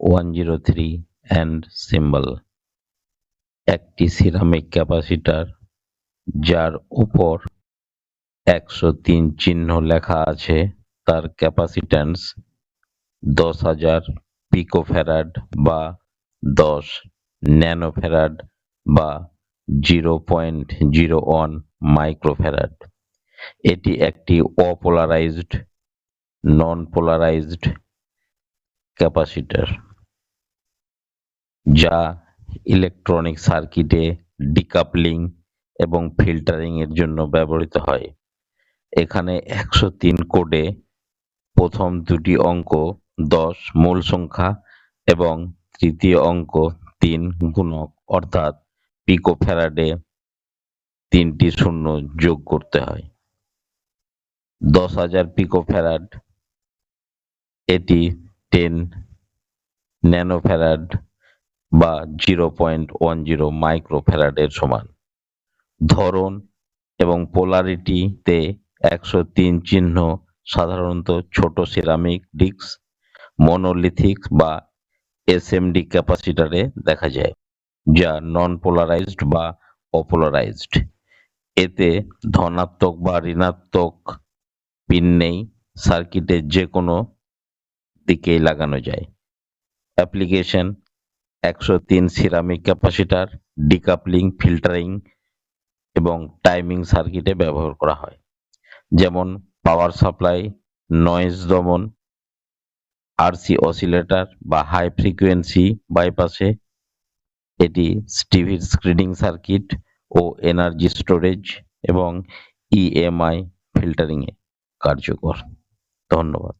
One zero three and symbol একটি ceramic capacitor যার উপর একশো তিন চিহ্ন লেখা আছে। তার ক্যাপাসিট্যান্স দশ হাজার পিকোফ্যারাড বা দশ ন্যানোফ্যারাড বা zero point zero one microfarad এটি একটি অপোলারাইজড নন পোলারাইজড ক্যাপাসিটর, যা ইলেকট্রনিক সার্কিটে ডিকাপলিং এবং ফিল্টারিং এর জন্য ব্যবহৃত হয়। এখানে একশো তিন কোডে প্রথম দুটি অঙ্ক দশ মূল সংখ্যা এবং তৃতীয় অঙ্ক তিন গুণক, অর্থাৎ পিকোফ্যারাডে তিনটি শূন্য যোগ করতে হয়। দশ হাজার পিকোফ্যারাড এটি টেন ন্যানোফ্যারাড বা জিরো পয়েন্ট ওয়ান জিরো মাইক্রোফ্যারাডের সমান। ধরন এবং পোলারিটিতে একশো তিন চিহ্ন সাধারণত ছোট সিরামিক ডিস্ক মনোলিথিক বা এসএমডি ক্যাপাসিটারে দেখা যায়, যা নন পোলারাইজড বা অপোলারাইজড এতে ধনাত্মক বা ঋণাত্মক পিন নেই সার্কিটের যে কোনো দিকেই লাগানো যায়। অ্যাপ্লিকেশন, একশো তিন সিরামিক ক্যাপাসিটার, ডিকাপলিং, ফিল্টারিং এবং টাইমিং সার্কিটে ব্যবহার করা হয়। যেমন পাওয়ার সাপ্লাই, নয়েজ দমন, আরসি অসিলেটর বা হাই ফ্রিকোয়েন্সি বাইপাসে, এটি টিভির স্ক্রিনিং সার্কিট ও এনার্জি স্টোরেজ এবং ইএমআই ফিল্টারিংয়ে কার্যকর। ধন্যবাদ।